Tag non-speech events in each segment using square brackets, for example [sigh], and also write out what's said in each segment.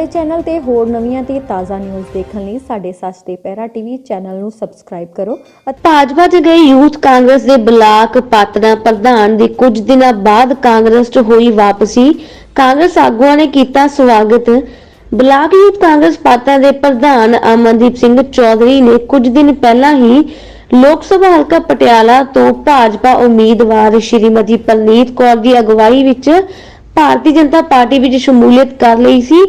ਸਾਡੇ ਚੈਨਲ ਤੇ ਹੋਰ ਨਵੀਆਂ ਤੇ ਤਾਜ਼ਾ ਨਿਊਜ਼ ਦੇਖਣ ਲਈ ਸਾਡੇ ਸੱਚ ਤੇ ਪਹਿਰਾ ਟੀਵੀ ਚੈਨਲ ਨੂੰ ਸਬਸਕ੍ਰਾਈਬ ਕਰੋ ਭਾਜਪਾ 'ਚ ਗਏ ਯੂਥ ਕਾਂਗਰਸ ਦੇ ਬਲਾਕ ਪਾਤੜਾ ਪ੍ਰਧਾਨ ਦੀ ਕੁਝ ਦਿਨਾਂ ਬਾਅਦ ਕਾਂਗਰਸ 'ਚ ਹੋਈ ਵਾਪਸੀ। ਕਾਂਗਰਸ ਆਗੂਆਂ ਨੇ ਕੀਤਾ ਸਵਾਗਤ। ਬਲਾਕ ਯੂਥ ਕਾਂਗਰਸ ਪਾਤੜਾ ਦੇ ਪ੍ਰਧਾਨ ਅਮਨਦੀਪ ਸਿੰਘ ਚੌਧਰੀ ਨੇ ਕੁਝ ਦਿਨ ਪਹਿਲਾਂ ਹੀ ਲੋਕ ਸਭਾ ਹਲਕਾ ਪਟਿਆਲਾ ਤੋਂ ਭਾਜਪਾ ਉਮੀਦਵਾਰ ਸ਼੍ਰੀਮਤੀ ਪਲਨੀਤ ਕੌਰ ਦੀ ਅਗਵਾਈ ਵਿੱਚ ਭਾਰਤੀ ਜਨਤਾ ਪਾਰਟੀ ਵਿੱਚ ਸ਼ਮੂਲੀਅਤ ਕਰ ਲਈ ਸੀ।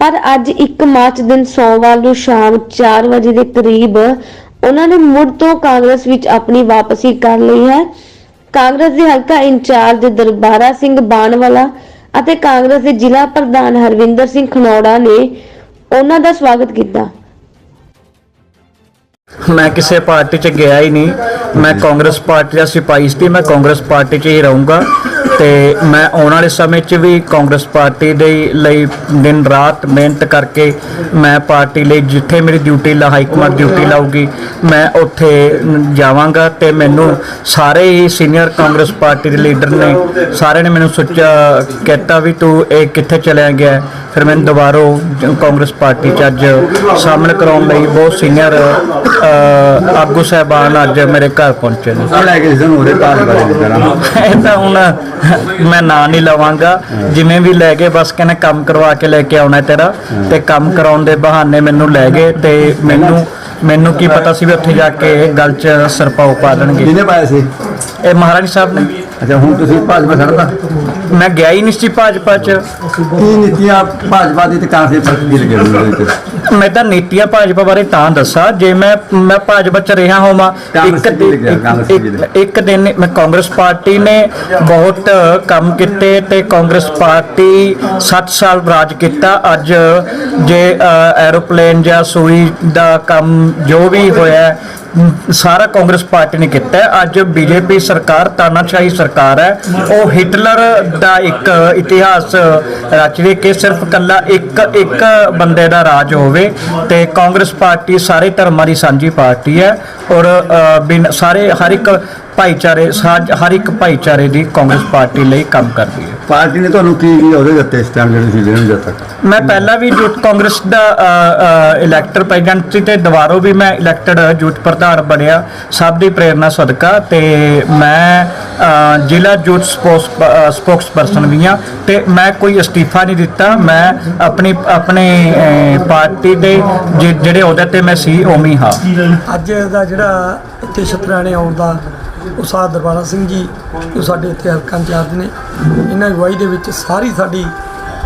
ਪਰ ਅੱਜ 1 ਮਾਰਚ ਦਿਨ ਸੋਮਵਾਰ ਨੂੰ ਸ਼ਾਮ 4 ਵਜੇ ਦੇ ਕਰੀਬ ਉਹਨਾਂ ਨੇ ਮੁੜ ਤੋਂ ਕਾਂਗਰਸ ਵਿੱਚ ਆਪਣੀ ਵਾਪਸੀ ਕਰ ਲਈ ਹੈ। ਕਾਂਗਰਸ ਦੇ ਹਲਕਾ ਇੰਚਾਰਜ ਦਰਬਾਰਾ ਸਿੰਘ ਬਾਣਵਾਲਾ ਅਤੇ ਕਾਂਗਰਸ ਦੇ ਜ਼ਿਲ੍ਹਾ ਪ੍ਰਧਾਨ ਹਰਵਿੰਦਰ ਸਿੰਘ ਖਨੌੜਾ ਨੇ ਉਹਨਾਂ ਦਾ ਸਵਾਗਤ ਕੀਤਾ। ਮੈਂ ਕਿਸੇ ਪਾਰਟੀ 'ਚ ਗਿਆ ਹੀ ਨਹੀਂ। ਮੈਂ ਕਾਂਗਰਸ ਪਾਰਟੀ ਦਾ ਸਿਪਾਹੀ ਸੀ। ਮੈਂ ਕਾਂਗਰਸ ਪਾਰਟੀ 'ਚ ਹੀ ਰਹੂੰਗਾ। ਤੇ ਮੈਂ ਆਉਣ ਵਾਲੇ ਸਮੇਂ 'ਚ ਵੀ ਕਾਂਗਰਸ ਪਾਰਟੀ ਦੇ ਲਈ ਦਿਨ ਰਾਤ ਮਿਹਨਤ ਕਰਕੇ ਮੈਂ ਪਾਰਟੀ ਲਈ ਜਿੱਥੇ ਮੇਰੀ ਡਿਊਟੀ ਲਾ ਹਾਈ ਕਮਾਂਡ ਡਿਊਟੀ ਲਾਊਗੀ ਮੈਂ ਉੱਥੇ ਜਾਵਾਂਗਾ ਤੇ ਮੈਨੂੰ ਸਾਰੇ ਹੀ ਸੀਨੀਅਰ ਕਾਂਗਰਸ ਪਾਰਟੀ ਦੇ ਲੀਡਰ ਨੇ ਸਾਰਿਆਂ ਨੇ ਮੈਨੂੰ ਸੋਚਿਆ ਕਹਿਤਾ ਵੀ ਤੂੰ ਇਹ ਕਿੱਥੇ ਚਲਿਆ ਗਿਆ? ਫਿਰ ਮੈਨੂੰ ਦੁਬਾਰਾ ਕਾਂਗਰਸ ਪਾਰਟੀ 'ਚ ਅੱਜ ਸ਼ਾਮਲ ਕਰਾਉਣ ਲਈ ਬਹੁਤ ਸੀਨੀਅਰ ਆਗੂ ਸਾਹਿਬਾਨ ਅੱਜ ਮੇਰੇ ਘਰ ਪਹੁੰਚੇ ਨੇ ਲੈ ਕੇ ਸਾਨੂੰ ਉਹਦੇ ਪਾਸ ਬਾਰੇ [laughs] ਇਹ ਤਾਂ ਹੁਣ ਮੈਂ ਨਾਂ ਨਹੀਂ ਲਵਾਂਗਾ। ਜਿਵੇਂ ਵੀ ਲੈ ਗਏ ਬਸ ਕਹਿੰਦੇ ਕੰਮ ਕਰਵਾ ਕੇ ਲੈ ਕੇ ਆਉਣਾ ਤੇਰਾ। ਤੇ ਕੰਮ ਕਰਾਉਣ ਦੇ ਬਹਾਨੇ ਮੈਨੂੰ ਲੈ ਗਏ ਤੇ ਮੈਨੂੰ ਮੈਨੂੰ ਕੀ ਪਤਾ ਸੀ ਵੀ ਉੱਥੇ ਜਾ ਕੇ ਇਹ ਗੱਲ 'ਚ ਸਰਪਾਉ ਪਾ ਦੇਣਗੇ। ਜਿਹਨੇ ਪਾਇਆ ਸੀ? ਇਹ ਮਹਾਰਾਣੀ ਸਾਹਿਬ ਨੇ। ਅੱਛਾ ਹੁਣ ਤੁਸੀਂ ਭਾਜਪਾ ਛੱਡਦਾ ਮੈਂ ਗਿਆ ਹੀ ਨਹੀਂ ਸੀ ਭਾਜਪਾ 'ਚ। ਕੀ ਨੀਤੀਆਂ ਭਾਜਪਾ ਦੀ ਤੇ ਕਾਂਸੇ ਫ਼ਰਕ ਕੀ ਲੱਗਿਆ ਵਿੱਚ? ਮੈਂ ਤਾਂ ਨੀਤੀਆਂ ਭਾਜਪਾ ਬਾਰੇ ਤਾਂ ਦੱਸਾਂ ਜੇ ਮੈਂ ਮੈਂ ਭਾਜਪਾ ਚ ਰਿਹਾ ਹੋਵਾਂ ਕਾਂਗਰਸ ਇੱਕ ਲੱਗਿਆ, ਕਾਂਗਰਸ ਵੀ ਇੱਕ- ਇੱਕ ਦਿਨ ਮੈਂ ਕਾਂਗਰਸ ਪਾਰਟੀ ਨੇ ਬਹੁਤ ਕੰਮ ਕੀਤੇ ਤੇ ਕਾਂਗਰਸ ਪਾਰਟੀ 7 ਸਾਲ ਰਾਜ ਕੀਤਾ। ਅੱਜ ਜੇ ਅ, ਐਰੋਪਲੇਨ ਜਾਂ ਸੂਈ ਦਾ ਕੰਮ ਜੋ ਵੀ ਹੋਇਆ ਹੈ, ਮ, ਸਾਰਾ ਕਾਂਗਰਸ ਪਾਰਟੀ ਨੇ ਕੀਤਾ। ਹੈ। ਅੱਜ ਬੀਜੇਪੀ ਸਰਕਾਰ ਤਾਨਾਸ਼ਾਹੀ ਸਰਕਾਰ ਸਰਕਾਰ ਹੈ। ਉਹ ਹਿਟਲਰ ਦਾ ਇੱਕ ਇਤਿਹਾਸ ਰਚਵੇ ਕਿ ਸਿਰਫ ਕੱਲਾ ਇੱਕ ਇੱਕ ਬੰਦੇ ਦਾ ਰਾਜ ਹੋਵੇ ਤੇ ਕਾਂਗਰਸ ਪਾਰਟੀ ਸਾਰੇ ਧਰਮਾਂ ਦੀ ਸਾਂਝੀ ਪਾਰਟੀ ਹੈ ਔਰ ਅ, ਬਿਨ ਸਾਰੇ ਹਰ ਇੱਕ ਭਾਈਚਾਰੇ ਸਾਜ- ਹਰ ਇੱਕ ਭਾਈਚਾਰੇ ਦੀ ਕਾਂਗਰਸ ਪਾਰਟੀ ਲਈ ਕੰਮ ਕਰਦੀ ਹੈ। ਪਾਰਟੀ ਨੇ ਤੁਹਾਨੂੰ ਕੀ ਕੀ ਉਹਦੇ ਦਿੱਤੇ ਇਸ ਟਾਈਮ ਜਿਹੜੇ ਸੀ ਦੇਣ ਜਦ ਤੱਕ? ਮੈਂ ਪਹਿਲਾਂ ਵੀ ਯੂਥ ਕਾਂਗਰਸ ਦਾ ਇਲੈਕਟਰ ਪ੍ਰੈਜ਼ੀਡੈਂਟ ਸੀ ਤੇ ਦੁਬਾਰਾ ਵੀ ਮੈਂ ਇਲੈਕਟਡ ਯੂਥ ਪ੍ਰਧਾਨ ਬਣਿਆ। ਸਭ ਦੀ ਪ੍ਰੇਰਣਾ ਸਦਕਾ ਤੇ ਮੈਂ ਅ, ਜ਼ਿਲ੍ਹਾ ਯੂਥ ਸਪੋਕਸ ਪਰਸਨ ਵੀ ਹਾਂ ਤੇ ਮੈਂ ਕੋਈ ਅਸਤੀਫਾ ਨਹੀਂ ਦਿੱਤਾ। ਮੈਂ ਆਪਣੀ ਆਪਣੇ ਅ, ਪਾਰਟੀ ਦੇ ਜਿ- ਜਿਹੜੇ ਅਹੁਦੇ ਤੇ ਮੈਂ ਸੀ ਉਵੇਂ ਹੀ ਹਾਂ। ਅੱਜ ਦਾ ਜਿਹੜਾ ਇੱਥੇ ਛਤਰਾਣੇ ਆਉਣ ਦਾ ਉਸਾਦ ਦਰਬਾਰਾ ਸਿੰਘ ਜੀ, ਜੋ ਸਾਡੇ ਇੱਥੇ ਹਲਕਾ ਇੰਚਾਰਜ ਨੇ, ਇਹਨਾਂ ਅਗਵਾਈ ਦੇ ਵਿੱਚ ਸਾਰੀ ਸਾਡੀ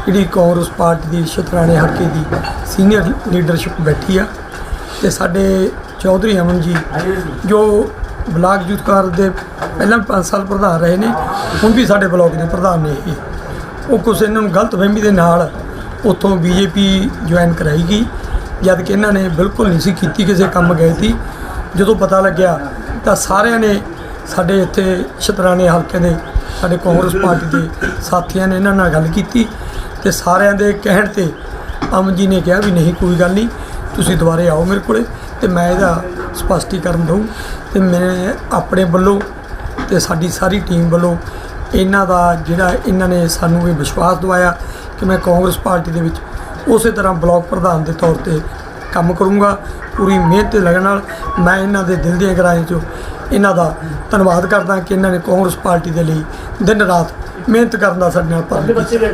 ਜਿਹੜੀ ਕਾਂਗਰਸ ਪਾਰਟੀ ਦੀ ਸ਼ਤਰਾਣੇ ਹਲਕੇ ਦੀ ਸੀਨੀਅਰ ਲੀਡਰਸ਼ਿਪ ਬੈਠੀ ਆ। ਤੇ ਸਾਡੇ ਚੌਧਰੀ ਅਮਨ ਜੀ, ਜੋ ਬਲਾਕ ਯੂਥ ਕਾਰਜ ਦੇ ਪਹਿਲਾਂ 5 ਸਾਲ ਪ੍ਰਧਾਨ ਰਹੇ ਨੇ, ਹੁਣ ਵੀ ਸਾਡੇ ਬਲਾਕ ਦੇ ਪ੍ਰਧਾਨ ਨੇ ਇਹ। ਉਹ ਕੁਛ ਇਹਨਾਂ ਨੂੰ ਗਲਤ ਫਹਿਮੀ ਦੇ ਨਾਲ ਉੱਥੋਂ ਬੀਜੇਪੀ ਜੁਆਇਨ ਕਰਾਈ ਗਈ, ਜਦ ਕਿ ਇਹਨਾਂ ਨੇ ਬਿਲਕੁਲ ਨਹੀਂ ਸੀ ਕੀਤੀ ਕਿਸੇ ਕੰਮ ਗਏ ਸੀ ਜਦੋਂ ਪਤਾ ਲੱਗਿਆ ਤਾਂ ਸਾਰਿਆਂ ਨੇ ਸਾਡੇ ਇੱਥੇ ਛਤਰਾਣੇ ਹਲਕੇ ਦੇ ਸਾਡੇ ਕਾਂਗਰਸ ਪਾਰਟੀ ਦੇ ਸਾਥੀਆਂ ਨੇ ਇਹਨਾਂ ਨਾਲ ਗੱਲ ਕੀਤੀ ਤੇ ਸਾਰਿਆਂ ਦੇ ਕਹਿਣ ਤੇ ਅਮਨ ਜੀ ਨੇ ਕਿਹਾ ਵੀ ਨਹੀਂ, ਕੋਈ ਗੱਲ ਨਹੀਂ, ਤੁਸੀਂ ਦੁਬਾਰੇ ਆਓ ਮੇਰੇ ਕੋਲੇ ਤੇ ਮੈਂ ਇਹਦਾ ਸਪਸ਼ਟੀਕਰਨ ਦਊਂ ਤੇ ਮੈਂ ਆਪਣੇ ਵੱਲੋਂ ਤੇ ਸਾਡੀ ਸਾਰੀ ਟੀਮ ਵੱਲੋਂ ਇਹਨਾਂ ਦਾ ਜਿਹੜਾ ਇਹਨਾਂ ਨੇ ਸਾਨੂੰ ਇਹ ਵਿਸ਼ਵਾਸ ਦਵਾਇਆ ਕਿ ਮੈਂ ਕਾਂਗਰਸ ਪਾਰਟੀ ਦੇ ਵਿੱਚ ਉਸੇ ਤਰ੍ਹਾਂ ਬਲਾਕ ਪ੍ਰਧਾਨ ਦੇ ਤੌਰ ਤੇ ਕੰਮ ਕਰੂੰਗਾ, ਪੂਰੀ ਮਿਹਨਤ ਤੇ ਲਗਨ ਨਾਲ ਮੈਂ ਇਹਨਾਂ ਦੇ ਦਿਲ ਦੀਆਂ ਗਹਿਰਾਈਆਂ 'ਚੋਂ ਇਹਨਾਂ ਦਾ ਧੰਨਵਾਦ ਕਰਦਾ ਕਿ ਇਹਨਾਂ ਨੇ ਕਾਂਗਰਸ ਪਾਰਟੀ ਦੇ ਲਈ ਦਿਨ ਰਾਤ ਮਿਹਨਤ ਕਰਨ ਦਾ ਸਾਡੇ ਨਾਲ ਪਰ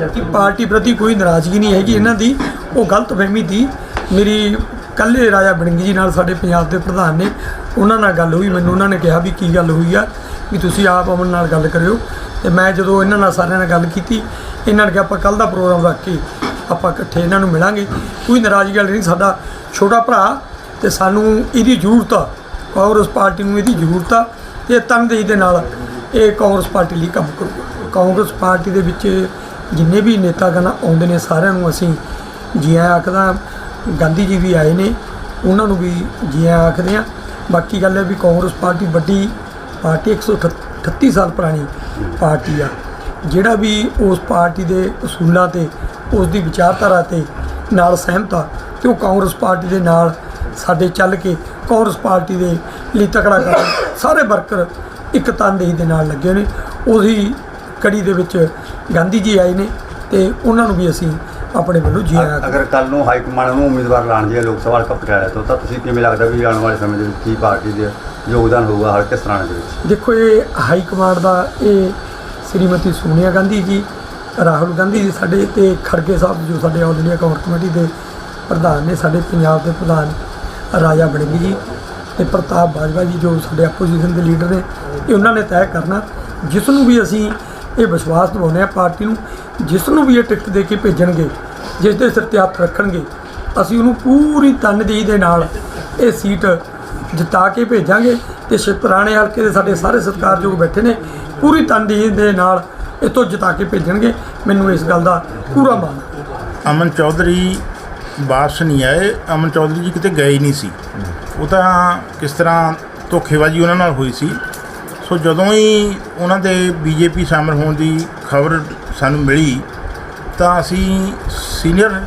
ਕਿ ਪਾਰਟੀ ਪ੍ਰਤੀ ਕੋਈ ਨਾਰਾਜ਼ਗੀ ਨਹੀਂ ਹੈਗੀ। ਇਹਨਾਂ ਦੀ ਉਹ ਗਲਤ ਫਹਿਮੀ ਦੀ ਮੇਰੀ ਕੱਲੇ ਰਾਜਾ ਬੜਿੰਗ ਜੀ ਨਾਲ ਸਾਡੇ ਪੰਜਾਬ ਦੇ ਪ੍ਰਧਾਨ ਨੇ। ਉਹਨਾਂ ਨਾਲ ਗੱਲ ਹੋਈ। ਮੈਨੂੰ ਉਹਨਾਂ ਨੇ ਕਿਹਾ ਵੀ ਕੀ ਗੱਲ ਹੋਈ ਆ ਵੀ ਤੁਸੀਂ ਆਪ ਅਮਨ ਨਾਲ ਗੱਲ ਕਰਿਓ। ਤੇ ਮੈਂ ਜਦੋਂ ਇਹਨਾਂ ਨਾਲ ਸਾਰਿਆਂ ਨਾਲ ਗੱਲ ਕੀਤੀ ਇਹਨਾਂ ਨੇ ਕਿਹਾ ਆਪਾਂ ਕੱਲ ਦਾ ਪ੍ਰੋਗਰਾਮ ਰੱਖ ਕੇ ਆਪਾਂ ਇਕੱਠੇ ਇਹਨਾਂ ਨੂੰ ਮਿਲਾਂਗੇ। ਕੋਈ ਨਾਰਾਜ਼ਗੀ ਵਾਲੀ ਨਹੀਂ। ਸਾਡਾ ਛੋਟਾ ਭਰਾ ਤੇ ਸਾਨੂੰ ਇਹਦੀ ਜ਼ਰੂਰਤ ਆ। ਕਾਂਗਰਸ ਪਾਰਟੀ ਨੂੰ ਇਹਦੀ ਜ਼ਰੂਰਤ ਆ ਤੇ ਤਨਦੇਹੀ ਦੇ ਨਾਲ ਇਹ ਕਾਂਗਰਸ ਪਾਰਟੀ ਲਈ ਕੰਮ ਕਰੂਗਾ। ਕਾਂਗਰਸ ਪਾਰਟੀ ਦੇ ਵਿੱਚ ਜਿੰਨੇ ਵੀ ਨੇਤਾਗਣ ਆਉਂਦੇ ਨੇ, ਸਾਰਿਆਂ ਨੂੰ ਅਸੀਂ ਜੀ ਆਇਆਂ ਆਖਦਾ ਗਾਂਧੀ ਜੀ ਵੀ ਆਏ ਨੇ, ਉਹਨਾਂ ਨੂੰ ਵੀ ਜੀ ਆਇਆਂ ਆਖਦੇ ਆ ਬਾਕੀ ਗੱਲ ਹੈ ਵੀ ਕਾਂਗਰਸ ਪਾਰਟੀ ਵੱਡੀ ਪਾਰਟੀ 138 ਸਾਲ ਪੁਰਾਣੀ ਪਾਰਟੀ ਆ। ਜਿਹੜਾ ਵੀ ਉਸ ਪਾਰਟੀ ਦੇ ਅਸੂਲਾਂ ਤੇ, ਉਸ ਦੀ ਵਿਚਾਰਧਾਰਾ ਤੇ ਨਾਲ ਸਹਿਮਤ ਆ ਤੇ ਉਹ ਕਾਂਗਰਸ ਪਾਰਟੀ ਦੇ ਨਾਲ ਸਾਡੇ ਚੱਲ ਕੇ ਕਾਂਗਰਸ ਪਾਰਟੀ ਦੇ ਲਈ ਤਕੜਾ ਕਰਨ ਸਾਰੇ ਵਰਕਰ ਇੱਕ ਤਨਦੇਹੀ ਦੇ ਨਾਲ ਲੱਗੇ ਨੇ। ਉਹੀ ਕੜੀ ਦੇ ਵਿੱਚ ਗਾਂਧੀ ਜੀ ਆਏ ਨੇ ਤੇ ਉਹਨਾਂ ਨੂੰ ਵੀ ਅਸੀਂ ਆਪਣੇ ਵੱਲੋਂ ਜੀ ਆਇਆਂ ਅਗਰ ਕੱਲ ਨੂੰ ਹਾਈ ਕਮਾਂਡ ਨੂੰ ਉਮੀਦਵਾਰ ਲਾਣ ਜੀ ਲੋਕ ਸਭਾ ਪਟਿਆਲਾ ਤੋਂ ਤਾਂ ਤੁਸੀਂ ਕਿਵੇਂ ਲੱਗਦਾ ਵੀ ਆਉਣ ਵਾਲੇ ਸਮੇਂ ਦੇ ਵਿੱਚ ਕੀ ਪਾਰਟੀ ਦੇ ਯੋਗਦਾਨ ਹੋਊਗਾ? ਹਲਕੇ ਸਰਾਣੇ ਦੇ ਵਿੱਚ? ਦੇਖੋ ਇਹ ਹਾਈ ਕਮਾਂਡ ਦਾ ਇਹ ਸ੍ਰੀਮਤੀ ਸੋਨੀਆ ਗਾਂਧੀ ਜੀ ਰਾਹੁਲ ਗਾਂਧੀ ਜੀ ਸਾਡੇ ਤੇ ਖੜਗੇ ਸਾਹਿਬ ਜੋ ਸਾਡੇ ਆਲ ਇੰਡੀਆ ਕਾਂਗਰਸ ਕਮੇਟੀ ਦੇ ਪ੍ਰਧਾਨ ਨੇ ਸਾਡੇ ਪੰਜਾਬ ਦੇ ਪ੍ਰਧਾਨ ਰਾਜਾ ਬੜਿੰਗ ਜੀ ਤੇ ਪ੍ਰਤਾਪ ਬਾਜਵਾ ਜੀ ਜੋ ਸਾਡੇ ਆਪੋਜੀਸ਼ਨ ਦੇ ਲੀਡਰ ਨੇ, ਇਹ ਉਹਨਾਂ ਨੇ ਤੈਅ ਕਰਨਾ ਜਿਸ ਨੂੰ ਵੀ ਅਸੀਂ ਇਹ ਵਿਸ਼ਵਾਸ ਦਿਵਾਉਂਦੇ ਆ ਪਾਰਟੀ ਨੂੰ ਜਿਸ ਨੂੰ ਵੀ ਇਹ ਟਿਕਟ ਦੇ ਕੇ ਭੇਜਣਗੇ ਜਿਸ ਦੇ ਸਿਰ ਤੇ ਹੱਥ ਰੱਖਣਗੇ, ਅਸੀਂ ਉਹਨੂੰ ਪੂਰੀ ਤਨਦੇਹੀ ਦੇ ਨਾਲ ਇਹ ਸੀਟ ਜਿਤਾ ਕੇ ਭੇਜਾਂਗੇ ਤੇ ਸ਼ਿਪਰਾਣੇ ਹਲਕੇ ਦੇ ਸਾਡੇ ਸਾਰੇ ਸਤਿਕਾਰਯੋਗ ਬੈਠੇ ਨੇ, ਪੂਰੀ ਤਨਦੇਹੀ ਦੇ ਨਾਲ ਇਤੋਂ ਜਿਤਾ ਕੇ ਭੇਜਣਗੇ, ਮੈਨੂੰ ਇਸ ਗੱਲ ਦਾ ਪੂਰਾ ਮਾਣ ਅਮਨ ਚੌਧਰੀ ਵਾਪਸ ਨਹੀਂ ਆਏ, ਅਮਨ ਚੌਧਰੀ ਜੀ ਕਿਤੇ ਗਏ ਹੀ ਨਹੀਂ ਸੀ। ਉਹ ਤਾਂ ਕਿਸ ਤਰ੍ਹਾਂ ਧੋਖੇਬਾਜ਼ੀ ਉਹਨਾਂ ਨਾਲ ਹੋਈ ਸੀ। ਸੋ ਜਦੋਂ ਹੀ ਉਹਨਾਂ ਦੇ ਬੀਜੇਪੀ ਸ਼ਾਮਲ ਹੋਣ ਦੀ ਖਬਰ ਸਾਨੂੰ ਮਿਲੀ, ਤਾਂ ਅਸੀਂ ਸੀਨੀਅਰ,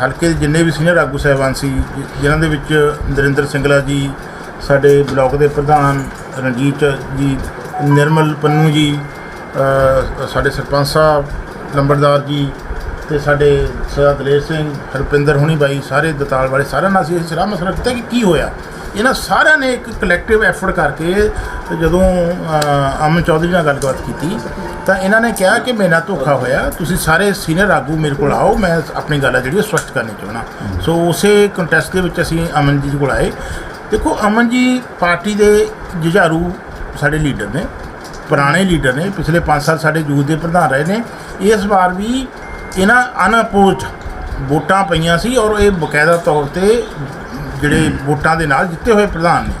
ਹਲਕੇ ਦੇ ਜਿੰਨੇ ਵੀ ਸੀਨੀਅਰ ਆਗੂ ਸਾਹਿਬਾਨ ਸੀ, ਜਿਨ੍ਹਾਂ ਦੇ ਵਿੱਚ ਨਰਿੰਦਰ ਸਿੰਗਲਾ ਜੀ, ਸਾਡੇ ਬਲਾਕ ਦੇ ਪ੍ਰਧਾਨ ਰਣਜੀਤ ਜੀ, ਨਿਰਮਲ ਪੰਨੂ ਜੀ ਸਾਡੇ ਸਰਪੰਚ ਸਾਹਿਬ, ਲੰਬੜਦਾਰ ਜੀ ਤੇ ਸਾਡੇ ਸਰਦਾਰ ਦਲੇਰ ਸਿੰਘ, ਹਰਪਿੰਦਰ ਹੁਣੀ ਬਾਈ, ਸਾਰੇ ਦਤਾਲ ਵਾਲੇ, ਸਾਰਿਆਂ ਨਾਲ ਅਸੀਂ ਇਹ ਸਲਾਹ ਮਸਲਾ ਕੀਤਾ ਕਿ ਕੀ ਹੋਇਆ। ਇਹਨਾਂ ਸਾਰਿਆਂ ਨੇ ਇੱਕ ਕਲੈਕਟਿਵ ਐਫਰਟ ਕਰਕੇ ਜਦੋਂ ਅਮਨ ਚੌਧਰੀ ਨਾਲ ਗੱਲਬਾਤ ਕੀਤੀ, ਤਾਂ ਇਹਨਾਂ ਨੇ ਕਿਹਾ ਕਿ ਮੇਰੇ ਨਾਲ ਧੋਖਾ ਹੋਇਆ, ਤੁਸੀਂ ਸਾਰੇ ਸੀਨੀਅਰ ਆਗੂ ਮੇਰੇ ਕੋਲ ਆਓ, ਮੈਂ ਆਪਣੀ ਗੱਲ ਹੈ ਜਿਹੜੀ ਉਹ ਸਪਸ਼ਟ ਕਰਨੀ ਚਾਹੁੰਦਾ। ਸੋ ਉਸੇ ਕੰਟੈਸਟ ਦੇ ਵਿੱਚ ਅਸੀਂ ਅਮਨ ਜੀ ਕੋਲ ਆਏ। ਦੇਖੋ, ਅਮਨ ਜੀ ਪਾਰਟੀ ਦੇ ਜੁਝਾਰੂ ਸਾਡੇ ਲੀਡਰ ਨੇ, ਪੁਰਾਣੇ ਲੀਡਰ ਨੇ, ਪਿਛਲੇ 5 ਸਾਲ ਸਾਡੇ ਯੂਥ ਦੇ ਪ੍ਰਧਾਨ ਰਹੇ ਨੇ। ਇਸ ਵਾਰ ਵੀ ਇਹਨਾਂ ਅਨਅਪੋਜ਼ਡ ਵੋਟਾਂ ਪਈਆਂ ਸੀ ਔਰ ਇਹ ਬਕਾਇਦਾ ਤੌਰ ਤੇ ਜਿਹੜੇ ਵੋਟਾਂ ਦੇ ਨਾਲ ਜਿੱਤੇ ਹੋਏ ਪ੍ਰਧਾਨ ਨੇ।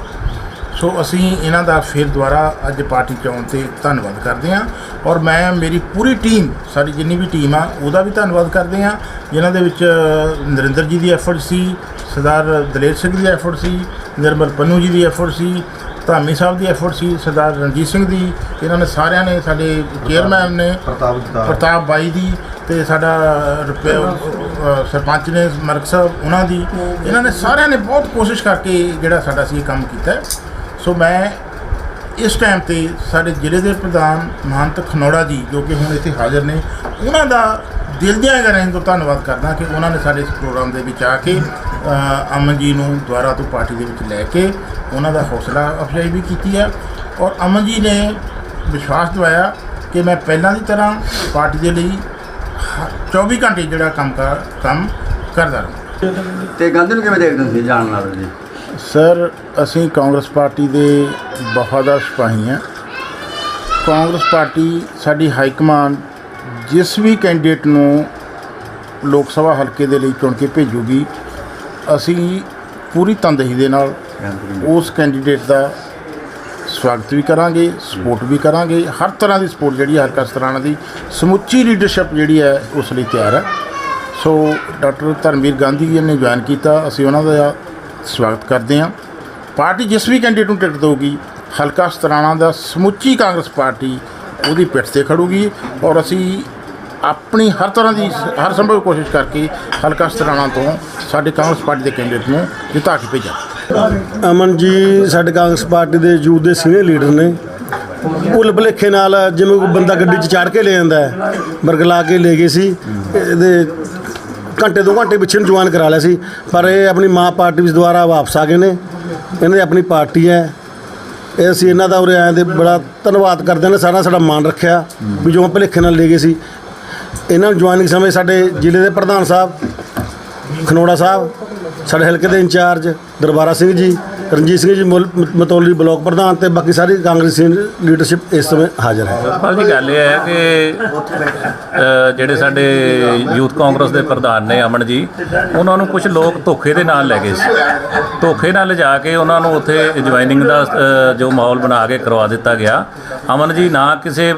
ਸੋ ਅਸੀਂ ਇਹਨਾਂ ਦਾ ਫਿਰ ਦੁਬਾਰਾ ਅੱਜ ਪਾਰਟੀ ਚ ਆਉਣ ਤੇ ਧੰਨਵਾਦ ਕਰਦੇ ਹਾਂ ਔਰ ਮੈਂ ਮੇਰੀ ਪੂਰੀ ਟੀਮ ਸਾਡੀ ਜਿੰਨੀ ਵੀ ਟੀਮ ਆ ਉਹਦਾ ਵੀ ਧੰਨਵਾਦ ਕਰਦੇ ਹਾਂ ਜਿਨ੍ਹਾਂ ਦੇ ਵਿੱਚ ਨਰਿੰਦਰ ਜੀ ਦੀ ਐਫਰਟ ਸੀ ਸਰਦਾਰ ਦਲੇਰ ਸਿੰਘ ਦੀ ਐਫਰਟ ਸੀ ਨਿਰਮਲ ਪੰਨੂ ਜੀ ਦੀ ਐਫਰਟ ਸੀ ਧਾਮੀ ਸਾਹਿਬ ਦੀ ਐਫਰਟ ਸੀ ਸਰਦਾਰ ਰਣਜੀਤ ਸਿੰਘ ਦੀ ਇਹਨਾਂ ਨੇ ਸਾਰਿਆਂ ਨੇ ਸਾਡੇ ਚੇਅਰਮੈਨ ਨੇ ਪ੍ਰਤਾਪ ਪ੍ਰਤਾਪ ਬਾਈ ਦੀ ਤੇ ਸਾਡਾ ਰੁਪਏ ਅਹ ਸਰਪੰਚ ਨੇ ਮਰਕ ਸਾਹਿਬ ਉਹਨਾਂ ਦੀ ਇਹਨਾਂ ਨੇ ਸਾਰਿਆਂ ਨੇ ਬਹੁਤ ਕੋਸ਼ਿਸ਼ ਕਰਕੇ ਜਿਹੜਾ ਸਾਡਾ ਸੀ ਇਹ ਕੰਮ ਕੀਤਾ ਹੈ। ਸੋ ਮੈਂ ਇਸ ਟਾਈਮ ਤੇ ਸਾਡੇ ਜ਼ਿਲ੍ਹੇ ਦੇ ਪ੍ਰਧਾਨ ਮਹੰਤ ਖਨੌੜਾ ਜੀ ਜੋ ਕਿ ਹੁਣ ਇੱਥੇ ਹਾਜ਼ਰ ਨੇ ਉਹਨਾਂ ਦਾ ਦਿਲ ਦੀਆਂ ਗਹਿਰਾਈਆਂ ਤੋਂ ਧੰਨਵਾਦ ਕਰਦਾ ਕਿ ਉਹਨਾਂ ਨੇ ਸਾਡੇ ਇਸ ਪ੍ਰੋਗਰਾਮ ਦੇ ਵਿੱਚ ਆ ਕੇ ਅਹ, ਅਮਨ ਜੀ ਨੂੰ ਦੁਬਾਰਾ ਤੋਂ ਪਾਰਟੀ ਦੇ ਵਿੱਚ ਲੈ ਕੇ ਉਹਨਾਂ ਦਾ ਹੌਸਲਾ ਅਫਜ਼ਾਈ ਵੀ ਕੀਤੀ ਹੈ ਔਰ ਅਮਨ ਜੀ ਨੇ ਵਿਸ਼ਵਾਸ ਦਿਵਾਇਆ ਕਿ ਮੈਂ ਪਹਿਲਾਂ ਦੀ ਤਰ੍ਹਾਂ ਪਾਰਟੀ ਦੇ ਲਈ 24 ਘੰਟੇ ਜਿਹੜਾ ਕੰਮ ਕਰ ਕੰਮ ਕਰਦਾ ਰਹਾਂ। ਤੇ ਗਾਂਧੀ ਨੂੰ ਕਿਵੇਂ ਦੇਖਦੇ ਤੁਸੀਂ ਜਾਣ ਨਾਲ ਜੀ? ਸਰ ਅਸੀਂ ਕਾਂਗਰਸ ਪਾਰਟੀ ਦੇ ਵਫਾਦਾਰ ਸਿਪਾਹੀ ਹਾਂ। ਕਾਂਗਰਸ ਪਾਰਟੀ ਸਾਡੀ ਹਾਈ ਕਮਾਂਡ ਜਿਸ ਵੀ ਕੈਂਡੀਡੇਟ ਨੂੰ ਲੋਕ ਸਭਾ ਹਲਕੇ ਦੇ ਲਈ ਚੁਣ ਕੇ ਭੇਜੂਗੀ ਅਸੀਂ ਪੂਰੀ ਤਨਦੇਹੀ ਦੇ ਨਾਲ ਉਸ ਕੈਂਡੀਡੇਟ ਦਾ ਸਵਾਗਤ ਵੀ ਕਰਾਂਗੇ, ਸਪੋਰਟ ਵੀ ਕਰਾਂਗੇ। ਹਰ ਤਰ੍ਹਾਂ ਦੀ ਸਪੋਰਟ ਜਿਹੜੀ ਹੈ, ਹਲਕਾ ਸਤਰਾਣਾ ਦੀ ਸਮੁੱਚੀ ਲੀਡਰਸ਼ਿਪ ਜਿਹੜੀ ਹੈ, ਉਸ ਲਈ ਤਿਆਰ ਹੈ। ਸੋ ਡਾਕਟਰ ਧਰਮਵੀਰ ਗਾਂਧੀ ਜੀ ਨੇ ਜੁਆਇਨ ਕੀਤਾ, ਅਸੀਂ ਉਹਨਾਂ ਦਾ ਸਵਾਗਤ ਕਰਦੇ ਹਾਂ। ਪਾਰਟੀ ਜਿਸ ਵੀ ਕੈਂਡੀਡੇਟ ਨੂੰ ਟਿਕਟ ਦੇਊਗੀ, ਹਲਕਾ ਸਤਰਾਣਾ ਦਾ ਸਮੁੱਚੀ ਕਾਂਗਰਸ ਪਾਰਟੀ ਉਹਦੀ ਪਿੱਠ ਤੇ ਖੜੂਗੀ ਔਰ ਅਸੀਂ ਆਪਣੀ ਹਰ ਤਰ੍ਹਾਂ ਦੀ ਹਰ ਸੰਭਵ ਕੋਸ਼ਿਸ਼ ਕਰਕੇ ਹਲਕਾ ਸਤਰਾਣਾ ਤੋਂ ਸਾਡੇ ਕਾਂਗਰਸ ਪਾਰਟੀ ਦੇ ਕੈਂਡੀਡੇਟ ਨੂੰ ਜਿਤਾ ਕੇ ਭੇਜਾਂਗੇ। ਅਮਨ ਜੀ ਸਾਡੇ ਕਾਂਗਰਸ ਪਾਰਟੀ ਦੇ ਯੂਥ ਦੇ ਸੀਨੀਅਰ ਲੀਡਰ ਨੇ। ਭੁੱਲ ਭੁਲੇਖੇ ਨਾਲ ਜਿਵੇਂ ਕੋਈ ਬੰਦਾ ਗੱਡੀ 'ਚ ਚੜ੍ਹ ਕੇ ਲੈ ਜਾਂਦਾ ਹੈ ਬਰਗਲਾ ਕੇ ਲੈ ਗਏ ਸੀ, ਇਹਦੇ ਘੰਟੇ ਦੋ ਘੰਟੇ ਪਿੱਛੇ ਨੂੰ ਜੁਆਇਨ ਕਰਾ ਲਿਆ ਸੀ। ਪਰ ਇਹ ਆਪਣੀ ਮਾਂ ਪਾਰਟੀ ਵਿੱਚ ਦੁਬਾਰਾ ਵਾਪਸ ਆ ਗਏ ਨੇ। ਇਹਨਾਂ ਦੀ ਆਪਣੀ ਪਾਰਟੀ ਹੈ। ਇਹ ਅਸੀਂ ਇਹਨਾਂ ਦਾ ਉਰੇ ਆਏ ਦੇ ਬੜਾ ਧੰਨਵਾਦ ਕਰਦੇ ਨੇ ਸਾਰਾ ਸਾਡਾ ਮਾਣ ਰੱਖਿਆ ਵੀ ਜੋ ਭੁਲੇਖੇ ਨਾਲ ਲੈ ਗਏ ਸੀ। ਇਹਨਾਂ ਨੂੰ ਜੁਆਇਨਿੰਗ ਸਮੇਂ ਸਾਡੇ ਜ਼ਿਲ੍ਹੇ ਦੇ ਪ੍ਰਧਾਨ ਸਾਹਿਬ, ਖਨੋੜਾ ਸਾਹਿਬ ਸਾਡੇ ਹਲਕੇ ਦੇ ਇੰਚਾਰਜ ਦਰਬਾਰਾ ਸਿੰਘ ਜੀ ਰਣਜੀਤ ਸਿੰਘ ਜੀ ਮੁਲ- ਮ- ਮਤੌਲੀ ਬਲਾਕ ਪ੍ਰਧਾਨ ਤੇ ਬਾਕੀ ਸਾਰੀ ਕਾਂਗਰਸੀ ਲੀਡਰਸ਼ਿਪ ਇਸ ਸਮੇਂ ਹਾਜ਼ਰ ਹੈ। ਪਰ ਜੀ ਗੱਲ ਇਹ ਹੈ ਕਿ ਅ, ਜਿਹੜੇ ਸਾਡੇ ਯੂਥ ਕਾਂਗਰਸ ਦੇ ਪ੍ਰਧਾਨ ਨੇ ਅਮਨ ਜੀ ਉਹਨਾਂ ਨੂੰ ਕੁਝ ਲੋਕ ਧੋਖੇ ਦੇ ਨਾਲ ਲੈ ਗਏ ਸੀ। ਧੋਖੇ ਨਾਲ ਲਿਜਾ ਕੇ ਉਹਨਾਂ ਨੂੰ ਉੱਥੇ ਜੁਆਇਨਿੰਗ ਦਾ ਅ, ਜੋ ਮਾਹੌਲ ਬਣਾ ਕੇ ਕਰਵਾ ਦਿੱਤਾ ਗਿਆ। ਅਮਨ ਜੀ ਨਾ ਕਿਸੇ ਅ,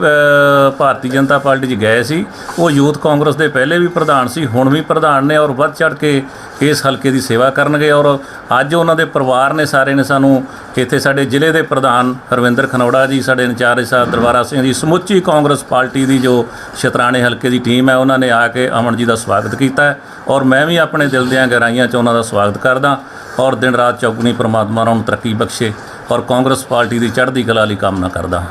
ਭਾਰਤੀ ਜਨਤਾ ਪਾਰਟੀ 'ਚ ਗਏ ਸੀ। ਉਹ ਯੂਥ ਕਾਂਗਰਸ ਦੇ ਪਹਿਲੇ ਵੀ ਪ੍ਰਧਾਨ ਸੀ ਹੁਣ ਵੀ ਪ੍ਰਧਾਨ ਨੇ ਔਰ ਵੱਧ ਚੜ ਕੇ ਇਸ ਹਲਕੇ ਦੀ ਸੇਵਾ ਕਰਨਗੇ ਔਰ ਅੱਜ ਉਹਨਾਂ ਦੇ ਪਰਿਵਾਰ ਨੇ ਸਾਰੇ ਨੇ ਸਾਨੂੰ ਇੱਥੇ ਸਾਡੇ ਜ਼ਿਲ੍ਹੇ ਦੇ ਪ੍ਰਧਾਨ ਹਰਵਿੰਦਰ ਖਨੌੜਾ ਜੀ, ਸਾਡੇ ਇੰਚਾਰਜ ਸਾਹਿਬ ਦਰਬਾਰਾ ਸਿੰਘ ਜੀ, ਸਮੁੱਚੀ ਕਾਂਗਰਸ ਪਾਰਟੀ ਦੀ ਜੋ ਸ਼ਤਰਾਣੇ ਹਲਕੇ ਦੀ ਟੀਮ ਹੈ, ਉਹਨਾਂ ਨੇ ਆ ਕੇ ਅਮਨ ਜੀ ਦਾ ਸਵਾਗਤ ਕੀਤਾ ਹੈ ਔਰ ਮੈਂ ਵੀ ਆਪਣੇ ਦਿਲ ਦੀਆਂ ਗਹਿਰਾਈਆਂ 'ਚ ਉਹਨਾਂ ਦਾ ਸਵਾਗਤ ਕਰਦਾ ਔਰ ਦਿਨ ਰਾਤ ਚੌਗਣੀ ਪ੍ਰਮਾਤਮਾ ਉਹਨਾਂ ਨੂੰ ਤਰੱਕੀ ਬਖਸ਼ੇ ਔਰ ਕਾਂਗਰਸ ਪਾਰਟੀ ਦੀ ਚੜ੍ਹਦੀ ਕਲਾ ਲਈ ਕਾਮਨਾ ਕਰਦਾ